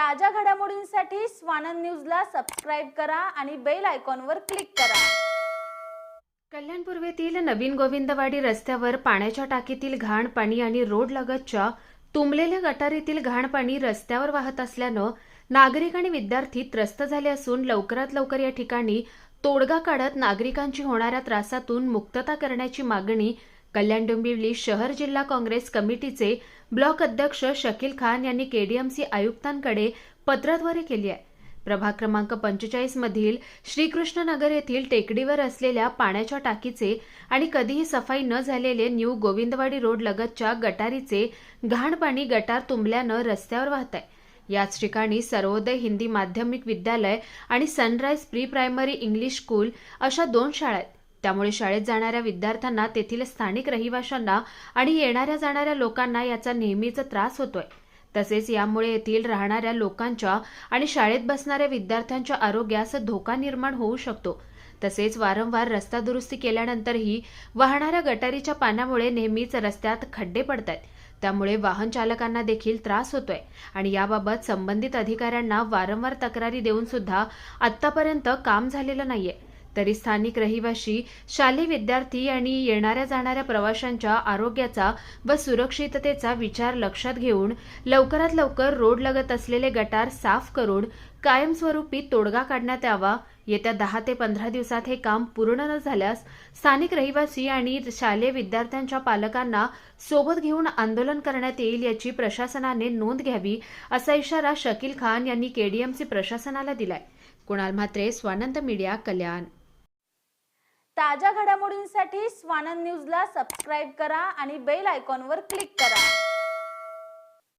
ताज्या घडामोडींसाठी स्वानंद न्यूजला सबस्क्राईब करा आणि बेल आयकॉनवर क्लिक करा. कल्याण पूर्वेतील नवीन गोविंदवाडी रस्त्यावर पाण्याच्या टाकीतील घाण पाणी आणि रोड लगतच्या तुंबलेल्या गटारीतील घाण पाणी रस्त्यावर वाहत असल्यानं नागरिक आणि विद्यार्थी त्रस्त झाले असून लवकरात लवकर या ठिकाणी तोडगा काढत नागरिकांची होणाऱ्या त्रासातून मुक्तता करण्याची मागणी कल्याण डोंबिवली शहर जिल्हा काँग्रेस कमिटीचे ब्लॉक अध्यक्ष शकील खान यांनी केडीएमसी आयुक्तांकडे पत्राद्वारे केली आहे. प्रभाग क्रमांक पंचेचाळीस मधील श्रीकृष्णनगर येथील टेकडीवर असलेल्या पाण्याच्या टाकीचे आणि कधीही सफाई न झालेले न्यू गोविंदवाडी रोड लगतच्या गटारीचे घाण पाणी गटार तुंबल्यानं रस्त्यावर वाहत आहे. याच ठिकाणी सर्वोदय हिंदी माध्यमिक विद्यालय आणि sunrise pre primary English school अशा दोन शाळा आहेत. त्यामुळे शाळेत जाणाऱ्या विद्यार्थ्यांना तेथील स्थानिक रहिवाशांना आणि येणाऱ्या जाणाऱ्या लोकांना याचा नेहमीच त्रास होतोय. तसेच यामुळे येथील राहणाऱ्या लोकांच्या आणि शाळेत बसणाऱ्या विद्यार्थ्यांच्या आरोग्यास धोका निर्माण होऊ शकतो. तसेच वारंवार रस्ता दुरुस्ती केल्यानंतरही वाहणाऱ्या गटारीच्या पाण्यामुळे नेहमीच रस्त्यात खड्डे पडत आहेत त्यामुळे वाहन चालकांना देखील त्रास होतोय आणि याबाबत संबंधित अधिकाऱ्यांना वारंवार तक्रारी देऊन सुद्धा आतापर्यंत काम झालेलं नाहीये. तरी स्थानिक रहिवाशी शालेय विद्यार्थी आणि येणाऱ्या जाणाऱ्या प्रवाशांच्या आरोग्याचा व सुरक्षिततेचा विचार लक्षात घेऊन लवकरात लवकर रोड लगत असलेले गटार साफ करून कायमस्वरूपी तोडगा काढण्यात यावा. येत्या दहा ते पंधरा दिवसात हे काम पूर्ण न झाल्यास स्थानिक रहिवासी आणि शालेय विद्यार्थ्यांच्या पालकांना सोबत घेऊन आंदोलन करण्यात येईल याची प्रशासनाने नोंद घ्यावी असा इशारा शकील खान यांनी केडीएमसी प्रशासनाला दिलाय. कुणाल म्हात्रे स्वानंद मीडिया कल्याण. ताज्या घडामोडींसाठी स्वानंद न्यूजला सबस्क्राईब करा आणि बेल आयकॉनवर क्लिक करा.